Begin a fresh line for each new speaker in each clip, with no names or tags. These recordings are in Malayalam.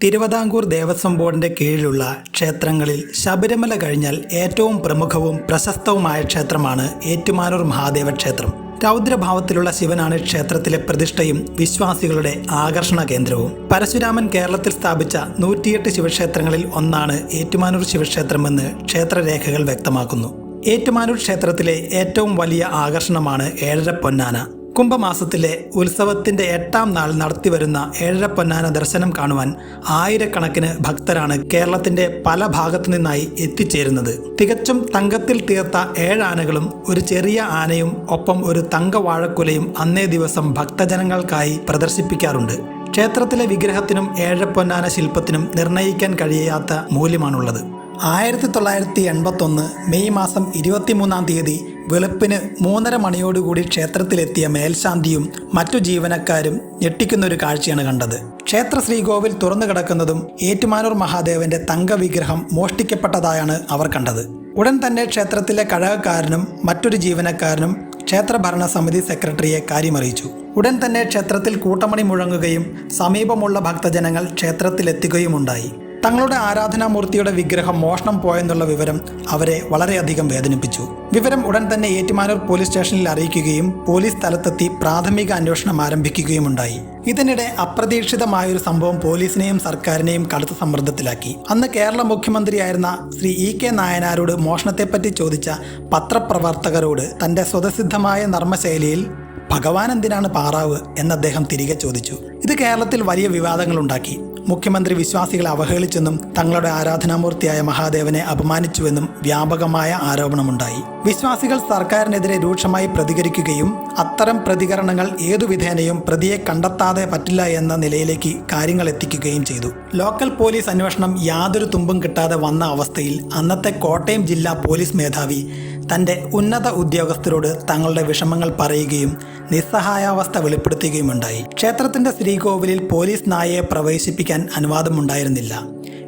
തിരുവിതാംകൂർ ദേവസ്വം ബോർഡിന്റെ കീഴിലുള്ള ക്ഷേത്രങ്ങളിൽ ശബരിമല കഴിഞ്ഞാൽ ഏറ്റവും പ്രമുഖവും പ്രശസ്തവുമായ ക്ഷേത്രമാണ് ഏറ്റുമാനൂർ മഹാദേവ ക്ഷേത്രം. രൗദ്രഭാവത്തിലുള്ള ശിവനാണ് ക്ഷേത്രത്തിലെ പ്രതിഷ്ഠയും വിശ്വാസികളുടെ ആകർഷണ കേന്ദ്രവും. പരശുരാമൻ കേരളത്തിൽ സ്ഥാപിച്ച നൂറ്റിയെട്ട് ശിവക്ഷേത്രങ്ങളിൽ ഒന്നാണ് ഏറ്റുമാനൂർ ശിവക്ഷേത്രമെന്ന് ക്ഷേത്രരേഖകൾ വ്യക്തമാക്കുന്നു. ഏറ്റുമാനൂർ ക്ഷേത്രത്തിലെ ഏറ്റവും വലിയ ആകർഷണമാണ് ഏഴര പൊന്നാന. കുംഭമാസത്തിലെ ഉത്സവത്തിന്റെ എട്ടാം നാൾ നടത്തിവരുന്ന ഏഴരപ്പൊന്നാന ദർശനം കാണുവാൻ ആയിരക്കണക്കിന് ഭക്തരാണ് കേരളത്തിന്റെ പല ഭാഗത്തു നിന്നായി എത്തിച്ചേരുന്നത്. തികച്ചും തങ്കത്തിൽ തീർത്ത ഏഴാനകളും ഒരു ചെറിയ ആനയും ഒപ്പം ഒരു തങ്കവാഴക്കുലയും അന്നേ ദിവസം ഭക്തജനങ്ങൾക്കായി പ്രദർശിപ്പിക്കാറുണ്ട്. ക്ഷേത്രത്തിലെ വിഗ്രഹത്തിനും ഏഴപ്പൊന്നാന ശില്പത്തിനും നിർണയിക്കാൻ കഴിയാത്ത മൂല്യമാണുള്ളത്. ആയിരത്തി തൊള്ളായിരത്തി എൺപത്തൊന്ന് മെയ് മാസം ഇരുപത്തിമൂന്നാം തീയതി വെളുപ്പിന് മൂന്നര മണിയോടുകൂടി ക്ഷേത്രത്തിലെത്തിയ മേൽശാന്തിയും മറ്റു ജീവനക്കാരും ഞെട്ടിക്കുന്ന ഒരു കാഴ്ചയാണ് കണ്ടത്. ക്ഷേത്ര ശ്രീകോവിൽ തുറന്നു കിടക്കുന്നതും ഏറ്റുമാനൂർ മഹാദേവന്റെ തങ്കവിഗ്രഹം മോഷ്ടിക്കപ്പെട്ടതായാണ് അവർ കണ്ടത്. ഉടൻ തന്നെ ക്ഷേത്രത്തിലെ കഴകക്കാരനും മറ്റൊരു ജീവനക്കാരനും ക്ഷേത്ര ഭരണസമിതി സെക്രട്ടറിയെ കാര്യമറിയിച്ചു. ഉടൻ തന്നെ ക്ഷേത്രത്തിൽ കൂട്ടമണി മുഴങ്ങുകയും സമീപമുള്ള ഭക്തജനങ്ങൾ ക്ഷേത്രത്തിലെത്തുകയുമുണ്ടായി. തങ്ങളുടെ ആരാധനാമൂർത്തിയുടെ വിഗ്രഹം മോഷണം പോയെന്നുള്ള വിവരം അവരെ വളരെയധികം വേദനിപ്പിച്ചു. വിവരം ഉടൻ തന്നെ ഏറ്റുമാനൂർ പോലീസ് സ്റ്റേഷനിൽ അറിയിക്കുകയും പോലീസ് സ്ഥലത്തെത്തി പ്രാഥമിക അന്വേഷണം ആരംഭിക്കുകയുമുണ്ടായി. ഇതിനിടെ അപ്രതീക്ഷിതമായൊരു സംഭവം പോലീസിനെയും സർക്കാരിനെയും കടുത്ത സമ്മർദ്ദത്തിലാക്കി. അന്ന് കേരള മുഖ്യമന്ത്രിയായിരുന്ന ശ്രീ ഇ കെ നായനാരോട് മോഷണത്തെപ്പറ്റി ചോദിച്ച പത്രപ്രവർത്തകരോട് തന്റെ സ്വതസിദ്ധമായ നർമ്മശൈലിയിൽ ഭഗവാൻ എന്തിനാണ് പാറാവ്? എന്ന് അദ്ദേഹം തിരികെ ചോദിച്ചു. ഇത് കേരളത്തിൽ വലിയ വിവാദങ്ങളുണ്ടാക്കി. മുഖ്യമന്ത്രി വിശ്വാസികളെ അവഹേളിച്ചെന്നും തങ്ങളുടെ ആരാധനാമൂർത്തിയായ മഹാദേവനെ അപമാനിച്ചുവെന്നും വ്യാപകമായ ആരോപണമുണ്ടായി. വിശ്വാസികൾ സർക്കാരിനെതിരെ രൂക്ഷമായി പ്രതികരിക്കുകയും അത്തരം പ്രതികരണങ്ങൾ ഏതുവിധേനയും പ്രതിയെ കണ്ടെത്താതെ പറ്റില്ല എന്ന നിലയിലേക്ക് കാര്യങ്ങൾ എത്തിക്കുകയും ചെയ്തു. ലോക്കൽ പോലീസ് അന്വേഷണം യാതൊരു തുമ്പും കിട്ടാതെ വന്ന അവസ്ഥയിൽ അന്നത്തെ കോട്ടയം ജില്ലാ പോലീസ് മേധാവി തന്റെ ഉന്നത ഉദ്യോഗസ്ഥരോട് തങ്ങളുടെ വിഷമങ്ങൾ പറയുകയും നിസ്സഹായാവസ്ഥ വെളിപ്പെടുത്തുകയുമുണ്ടായി. ക്ഷേത്രത്തിന്റെ ശ്രീകോവിലിൽ പോലീസ് നായയെ പ്രവേശിപ്പിക്കാൻ അനുവാദമുണ്ടായിരുന്നില്ല.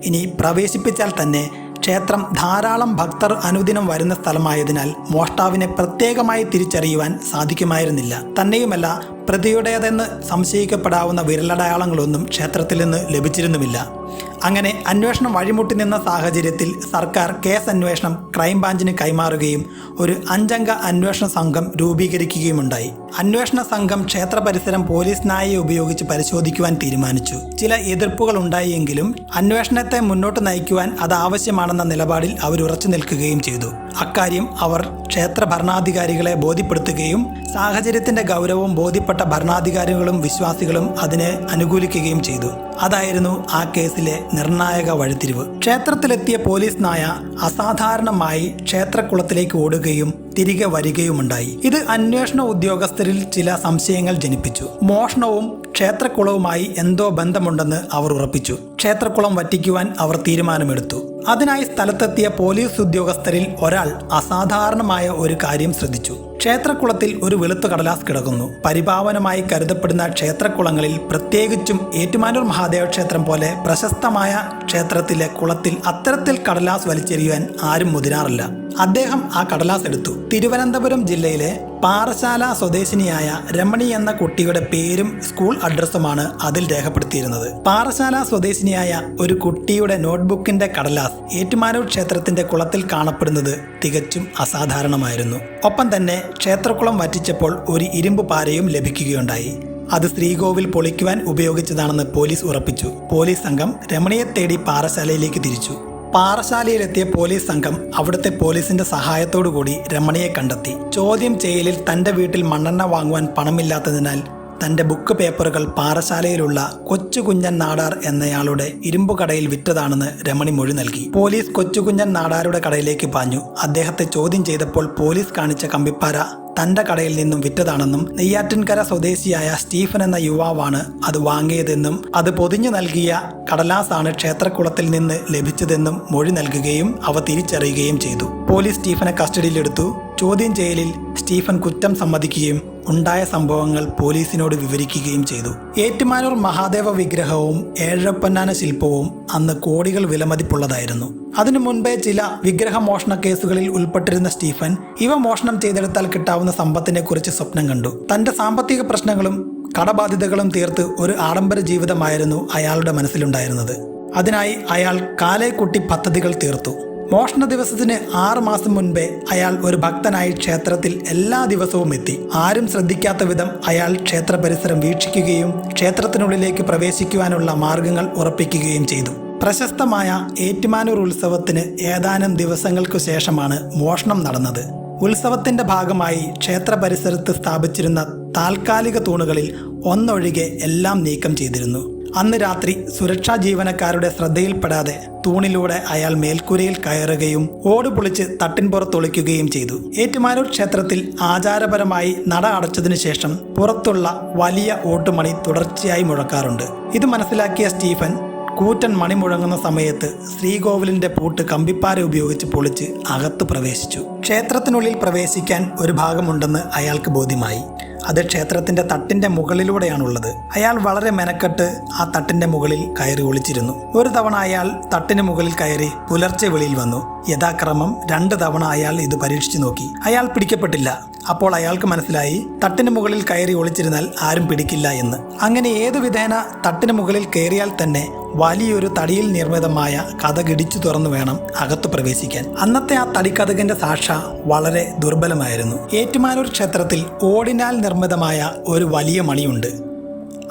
ഇനി പ്രവേശിപ്പിച്ചാൽ തന്നെ ക്ഷേത്രം ധാരാളം ഭക്തർ അനുദിനം വരുന്ന സ്ഥലമായതിനാൽ മോഷ്ടാവിനെ പ്രത്യേകമായി തിരിച്ചറിയുവാൻ സാധിക്കുമായിരുന്നില്ല. തന്നെയുമല്ല പ്രതിയുടേതെന്ന് സംശയിക്കപ്പെടാവുന്ന വിരലടയാളങ്ങളൊന്നും ക്ഷേത്രത്തിൽ നിന്ന് ലഭിച്ചിരുന്നുമില്ല. അങ്ങനെ അന്വേഷണം വഴിമുട്ടി നിന്ന സാഹചര്യത്തിൽ സർക്കാർ കേസ് അന്വേഷണം ക്രൈംബ്രാഞ്ചിന് കൈമാറുകയും ഒരു അഞ്ചംഗ അന്വേഷണ സംഘം രൂപീകരിക്കുകയുമുണ്ടായി. അന്വേഷണ സംഘം ക്ഷേത്ര പരിസരം പോലീസ് നായയെ ഉപയോഗിച്ച് പരിശോധിക്കുവാൻ തീരുമാനിച്ചു. ചില എതിർപ്പുകൾ ഉണ്ടായെങ്കിലും അന്വേഷണത്തെ മുന്നോട്ട് നയിക്കുവാൻ അത് ആവശ്യമാണെന്ന നിലപാടിൽ അവർ ഉറച്ചു നിൽക്കുകയും ചെയ്തു. അക്കാര്യം അവർ ക്ഷേത്ര ഭരണാധികാരികളെ ബോധ്യപ്പെടുത്തുകയും സാഹചര്യത്തിന്റെ ഗൗരവം ബോധ്യപ്പെട്ട ഭരണാധികാരികളും വിശ്വാസികളും അതിനെ അനുകൂലിക്കുകയും ചെയ്തു. അതായിരുന്നു ആ കേസിലെ നിർണായക വഴിത്തിരിവ്. ക്ഷേത്രത്തിലെത്തിയ പോലീസ് നായ അസാധാരണമായി ക്ഷേത്രക്കുളത്തിലേക്ക് ഓടുകയും തിരികെ വരികയുമുണ്ടായി. ഇത് അന്വേഷണ ഉദ്യോഗസ്ഥരിൽ ചില സംശയങ്ങൾ ജനിപ്പിച്ചു. മോഷണവും ക്ഷേത്രക്കുളവുമായി എന്തോ ബന്ധമുണ്ടെന്ന് അവർ ഉറപ്പിച്ചു. ക്ഷേത്രക്കുളം വറ്റിക്കുവാൻ അവർ തീരുമാനമെടുത്തു. അതിനായി സ്ഥലത്തെത്തിയ പോലീസ് ഉദ്യോഗസ്ഥരിൽ ഒരാൾ അസാധാരണമായ ഒരു കാര്യം ശ്രദ്ധിച്ചു. ക്ഷേത്രക്കുളത്തിൽ ഒരു വെളുത്ത കടലാസ് കിടക്കുന്നു. പരിപാവനമായി കരുതപ്പെടുന്ന ക്ഷേത്രക്കുളങ്ങളിൽ പ്രത്യേകിച്ചും ഏറ്റുമാനൂർ മഹാദേവ ക്ഷേത്രം പോലെ പ്രശസ്തമായ ക്ഷേത്രത്തിലെ കുളത്തിൽ അത്തരത്തിൽ കടലാസ് വലിച്ചെറിയുവാൻ ആരും മുതിരാറില്ല. അദ്ദേഹം ആ കടലാസ് എടുത്തു. തിരുവനന്തപുരം ജില്ലയിലെ പാറശാല സ്വദേശിനിയായ രമണി എന്ന കുട്ടിയുടെ പേരും സ്കൂൾ അഡ്രസ്സുമാണ് അതിൽ രേഖപ്പെടുത്തിയിരുന്നത്. പാറശാല സ്വദേശിനിയായ ഒരു കുട്ടിയുടെ നോട്ട്ബുക്കിന്റെ കടലാസ് ഏറ്റുമാനൂർ ക്ഷേത്രത്തിന്റെ കുളത്തിൽ കാണപ്പെടുന്നത് തികച്ചും അസാധാരണമായിരുന്നു. ഒപ്പം തന്നെ ക്ഷേത്രക്കുളം വറ്റിച്ചപ്പോൾ ഒരു ഇരുമ്പ് പാരയും ലഭിക്കുകയുണ്ടായി. അത് ശ്രീകോവിൽ പൊളിക്കുവാൻ ഉപയോഗിച്ചതാണെന്ന് പോലീസ് ഉറപ്പിച്ചു. പോലീസ് സംഘം രമണിയെ തേടി പാറശാലയിലേക്ക് തിരിച്ചു. പാറശാലയിലെത്തിയ പോലീസ് സംഘം അവിടുത്തെ പോലീസിന്റെ സഹായത്തോടു കൂടി രമണിയെ കണ്ടെത്തി. ചോദ്യം ചെയ്യലിൽ തന്റെ വീട്ടിൽ മണ്ണെണ്ണ വാങ്ങുവാൻ പണമില്ലാത്തതിനാൽ തന്റെ ബുക്ക് പേപ്പറുകൾ പാറശാലയിലുള്ള കൊച്ചുകുഞ്ഞൻ നാടാർ എന്നയാളുടെ ഇരുമ്പുകടയിൽ വിറ്റതാണെന്ന് രമണി മൊഴി നൽകി. പോലീസ് കൊച്ചുകുഞ്ഞൻ നാടാരുടെ കടയിലേക്ക് പാഞ്ഞു. അദ്ദേഹത്തെ ചോദ്യം ചെയ്തപ്പോൾ പോലീസ് കാണിച്ച കമ്പിപ്പാര തന്റെ കടയിൽ നിന്നും വിറ്റതാണെന്നും നെയ്യാറ്റിൻകര സ്വദേശിയായ സ്റ്റീഫൻ എന്ന യുവാവാണ് അത് വാങ്ങിയതെന്നും അത് പൊതിഞ്ഞു നൽകിയ കടലാസാണ് ക്ഷേത്രക്കുളത്തിൽ നിന്ന് ലഭിച്ചതെന്നും മൊഴി നൽകുകയും അവ തിരിച്ചറിയുകയും ചെയ്തു. പോലീസ് സ്റ്റീഫനെ കസ്റ്റഡിയിലെടുത്തു. ചോദ്യം ചെയ്യലിൽ സ്റ്റീഫൻ കുറ്റം സമ്മതിക്കുകയും ഉണ്ടായ സംഭവങ്ങൾ പോലീസിനോട് വിവരിക്കുകയും ചെയ്തു. ഏറ്റുമാനൂർ മഹാദേവ വിഗ്രഹവും ഏഴപ്പന്നാന ശില്പവും അന്ന് കോടികൾ വിലമതിപ്പുള്ളതായിരുന്നു. അതിനു മുൻപേ ചില വിഗ്രഹ മോഷണ കേസുകളിൽ ഉൾപ്പെട്ടിരുന്ന സ്റ്റീഫൻ ഇവ മോഷണം ചെയ്തെടുത്താൽ കിട്ടാവുന്ന സമ്പത്തിനെ കുറിച്ച് സ്വപ്നം കണ്ടു. തന്റെ സാമ്പത്തിക പ്രശ്നങ്ങളും കടബാധ്യതകളും തീർത്ത് ഒരു ആഡംബര ജീവിതമായിരുന്നു അയാളുടെ മനസ്സിലുണ്ടായിരുന്നത്. അതിനായി അയാൾ കാലേക്കുട്ടി പദ്ധതികൾ തീർത്തു. മോഷണ ദിവസത്തിന് ആറ് മാസം മുൻപേ അയാൾ ഒരു ഭക്തനായി ക്ഷേത്രത്തിൽ എല്ലാ ദിവസവും എത്തി. ആരും ശ്രദ്ധിക്കാത്ത വിധം അയാൾ ക്ഷേത്ര പരിസരം വീക്ഷിക്കുകയും ക്ഷേത്രത്തിനുള്ളിലേക്ക് പ്രവേശിക്കുവാനുള്ള മാർഗങ്ങൾ ഉറപ്പിക്കുകയും ചെയ്തു. പ്രശസ്തമായ ഏറ്റുമാനൂർ ഉത്സവത്തിന് ഏതാനും ദിവസങ്ങൾക്കു ശേഷമാണ് മോഷണം നടന്നത്. ഉത്സവത്തിന്റെ ഭാഗമായി ക്ഷേത്ര പരിസരത്ത് സ്ഥാപിച്ചിരുന്ന താൽക്കാലിക തൂണുകളിൽ ഒന്നൊഴികെ എല്ലാം നീക്കം ചെയ്തിരുന്നു. അന്ന് രാത്രി സുരക്ഷാ ജീവനക്കാരുടെ ശ്രദ്ധയിൽപ്പെടാതെ തൂണിലൂടെ അയാൾ മേൽക്കൂരയിൽ കയറുകയും ഓട് പൊളിച്ച് തട്ടിൻപുറത്തൊളിക്കുകയും ചെയ്തു. ഏറ്റുമാനൂർ ക്ഷേത്രത്തിൽ ആചാരപരമായി നട അടച്ചതിനു ശേഷം പുറത്തുള്ള വലിയ ഓട്ടുമണി തുടർച്ചയായി മുഴക്കാറുണ്ട്. ഇത് മനസ്സിലാക്കിയ സ്റ്റീഫൻ കൂറ്റൻ മണി മുഴങ്ങുന്ന സമയത്ത് ശ്രീകോവിലിന്റെ പൂട്ട് കമ്പിപ്പാര ഉപയോഗിച്ച് പൊളിച്ച് അകത്ത് പ്രവേശിച്ചു. ക്ഷേത്രത്തിനുള്ളിൽ പ്രവേശിക്കാൻ ഒരു ഭാഗമുണ്ടെന്ന് അയാൾക്ക് ബോധ്യമായി. അത് ക്ഷേത്രത്തിന്റെ തട്ടിന്റെ മുകളിലൂടെയാണുള്ളത്. അയാൾ വളരെ മെനക്കെട്ട് ആ തട്ടിന്റെ മുകളിൽ കയറി ഒളിച്ചിരുന്നു. ഒരു തവണ അയാൾ തട്ടിന് മുകളിൽ കയറി പുലർച്ചെ വെളിയിൽ വന്നു. യഥാക്രമം രണ്ട് തവണ അയാൾ ഇത് പരീക്ഷിച്ചു നോക്കി. അയാൾ പിടിക്കപ്പെട്ടില്ല. അപ്പോൾ അയാൾക്ക് മനസ്സിലായി തട്ടിന് മുകളിൽ കയറി ഒളിച്ചിരുന്നാൽ ആരും പിടിക്കില്ല എന്ന്. അങ്ങനെ ഏതു വിധേന തട്ടിന് മുകളിൽ കയറിയാൽ തന്നെ വലിയൊരു തടിയിൽ നിർമ്മിതമായ കഥകിടിച്ചു തുറന്നു വേണം അകത്ത് പ്രവേശിക്കാൻ. അന്നത്തെ ആ തടിക്കഥകിന്റെ സാക്ഷ വളരെ ദുർബലമായിരുന്നു. ഏറ്റുമാനൂർ ക്ഷേത്രത്തിൽ ഓടിനാൽ നിർമ്മിതമായ ഒരു വലിയ മണിയുണ്ട്.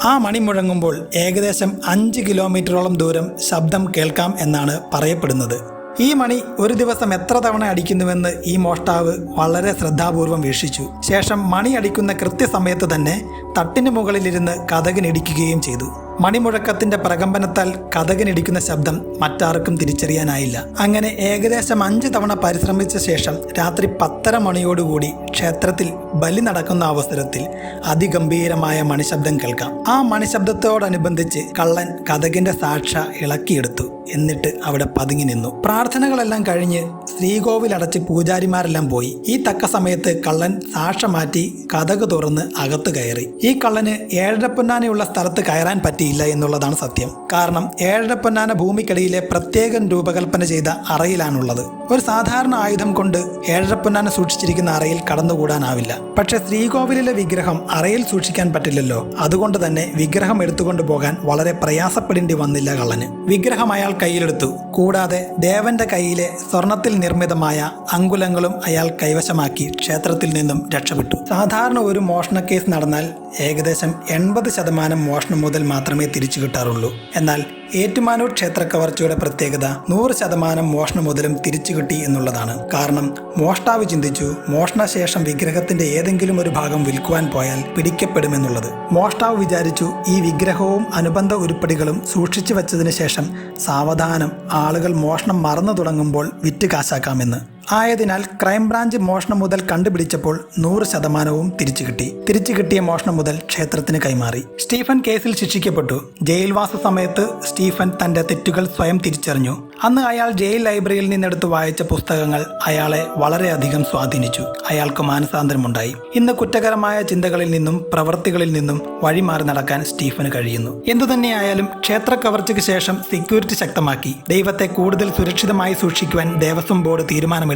ആ മണി മുഴങ്ങുമ്പോൾ ഏകദേശം അഞ്ച് കിലോമീറ്ററോളം ദൂരം ശബ്ദം കേൾക്കാം എന്നാണ് പറയപ്പെടുന്നത്. ഈ മണി ഒരു ദിവസം എത്ര തവണ അടിക്കുന്നുവെന്ന് ഈ മോഷ്ടാവ് വളരെ ശ്രദ്ധാപൂർവം വീക്ഷിച്ചു. ശേഷം മണി അടിക്കുന്ന കൃത്യസമയത്ത് തന്നെ തട്ടിന് മുകളിലിരുന്ന് കഥകിനിടിക്കുകയും ചെയ്തു. മണിമുഴക്കത്തിന്റെ പ്രകമ്പനത്താൽ കഥകിനിടിക്കുന്ന ശബ്ദം മറ്റാർക്കും തിരിച്ചറിയാനായില്ല. അങ്ങനെ ഏകദേശം അഞ്ച് തവണ പരിശ്രമിച്ച ശേഷം രാത്രി പത്തര മണിയോടുകൂടി ക്ഷേത്രത്തിൽ ബലി നടക്കുന്ന അവസരത്തിൽ അതിഗംഭീരമായ മണിശബ്ദം കേൾക്കാം. ആ മണിശബ്ദത്തോടനുബന്ധിച്ച് കള്ളൻ കഥകിന്റെ സാക്ഷ ഇളക്കിയെടുത്തു. എന്നിട്ട് അവിടെ പതുങ്ങി നിന്നു. പ്രാർത്ഥനകളെല്ലാം കഴിഞ്ഞ് ശ്രീകോവിൽ അടച്ച് പൂജാരിമാരെല്ലാം പോയി. ഈ തക്ക സമയത്ത് കള്ളൻ സാക്ഷ മാറ്റി കഥക് തുറന്ന് അകത്ത് കയറി. ഈ കള്ളന് ഏഴരപ്പൊന്നാനയുള്ള സ്ഥലത്ത് കയറാൻ പറ്റിയില്ല എന്നുള്ളതാണ് സത്യം. കാരണം ഏഴരപ്പൊന്നാന ഭൂമിക്കടിയിലെ പ്രത്യേകം രൂപകൽപ്പന ചെയ്ത അറയിലാണുള്ളത്. ഒരു സാധാരണ ആയുധം കൊണ്ട് ഏഴരപ്പൊന്നാന സൂക്ഷിച്ചിരിക്കുന്ന അറയിൽ കടന്നുകൂടാനാവില്ല. പക്ഷെ ശ്രീകോവിലിലെ വിഗ്രഹം അറയിൽ സൂക്ഷിക്കാൻ പറ്റില്ലല്ലോ. അതുകൊണ്ട് തന്നെ വിഗ്രഹം എടുത്തുകൊണ്ട് പോകാൻ വളരെ പ്രയാസപ്പെടേണ്ടി വന്നില്ല കള്ളന്. വിഗ്രഹം അയാൾ കയ്യിലെടുത്തു. കൂടാതെ ദേവന്റെ കയ്യിലെ സ്വർണത്തിൽ നിർമ്മിതമായ അങ്കുലങ്ങളും അയാൾ കൈവശമാക്കി ക്ഷേത്രത്തിൽ നിന്നും രക്ഷപ്പെട്ടു. സാധാരണ ഒരു മോഷണ കേസ് നടന്നാൽ ഏകദേശം എൺപത് ശതമാനം മോഷണം മുതൽ മാത്രമേ തിരിച്ചു കിട്ടാറുള്ളൂ. എന്നാൽ ഏറ്റുമാനൂർ ക്ഷേത്ര കവർച്ചയുടെ പ്രത്യേകത നൂറ് ശതമാനം മോഷണം മുതലും തിരിച്ചു കിട്ടി എന്നുള്ളതാണ്. കാരണം മോഷ്ടാവ് ചിന്തിച്ചു മോഷണശേഷം വിഗ്രഹത്തിന്റെ ഏതെങ്കിലും ഒരു ഭാഗം വിൽക്കുവാൻ പോയാൽ പിടിക്കപ്പെടുമെന്നുള്ളത്. മോഷ്ടാവ് വിചാരിച്ചു ഈ വിഗ്രഹവും അനുബന്ധ ഉരുപ്പടികളും സൂക്ഷിച്ചു വെച്ചതിന് ശേഷം സാവധാനം ആളുകൾ മോഷണം മറന്നു തുടങ്ങുമ്പോൾ വിറ്റ് കാശാക്കാമെന്ന്. ആയതിനാൽ ക്രൈംബ്രാഞ്ച് മോഷണം മുതൽ കണ്ടുപിടിച്ചപ്പോൾ നൂറ് ശതമാനവും തിരിച്ചു കിട്ടി. തിരിച്ചു കിട്ടിയ മോഷണം മുതൽ ക്ഷേത്രത്തിന് കൈമാറി. സ്റ്റീഫൻ കേസിൽ ശിക്ഷിക്കപ്പെട്ടു. ജയിൽവാസ സമയത്ത് സ്റ്റീഫൻ തന്റെ തെറ്റുകൾ സ്വയം തിരിച്ചറിഞ്ഞു. അന്ന് അയാൾ ജയിൽ ലൈബ്രറിയിൽ നിന്നെടുത്ത് വായിച്ച പുസ്തകങ്ങൾ അയാളെ വളരെയധികം സ്വാധീനിച്ചു. അയാൾക്ക് മാനസാന്തരമുണ്ടായി. ഇന്ന് കുറ്റകരമായ ചിന്തകളിൽ നിന്നും പ്രവൃത്തികളിൽ നിന്നും വഴിമാറി നടക്കാൻ സ്റ്റീഫന് കഴിയുന്നു. എന്തുതന്നെയായാലും ക്ഷേത്ര കവർച്ചയ്ക്ക് ശേഷം സെക്യൂരിറ്റി ശക്തമാക്കി. ദൈവത്തെ കൂടുതൽ സുരക്ഷിതമായി സൂക്ഷിക്കുവാൻ ദേവസ്വം ബോർഡ്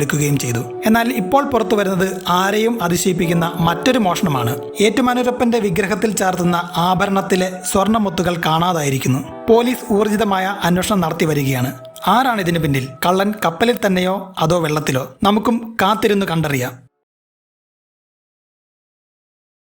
തീരുമാനമെടുക്കുകയും ചെയ്തു. എന്നാൽ ഇപ്പോൾ പുറത്തു വരുന്നത് ആരെയും അതിശയിപ്പിക്കുന്ന മറ്റൊരു മോഷണമാണ്. ഏറ്റുമാനൂരപ്പന്റെ വിഗ്രഹത്തിൽ ചാർത്തുന്ന ആഭരണത്തിലെ സ്വർണമുത്തുകൾ കാണാതായിരിക്കുന്നു. പോലീസ് ഊർജിതമായ അന്വേഷണം നടത്തി വരികയാണ്. ആരാണ് ഇതിനു പിന്നിൽ? കള്ളൻ കപ്പലിൽ തന്നെയോ അതോ വെള്ളത്തിലോ? നമുക്കും കാത്തിരുന്ന് കണ്ടറിയാം.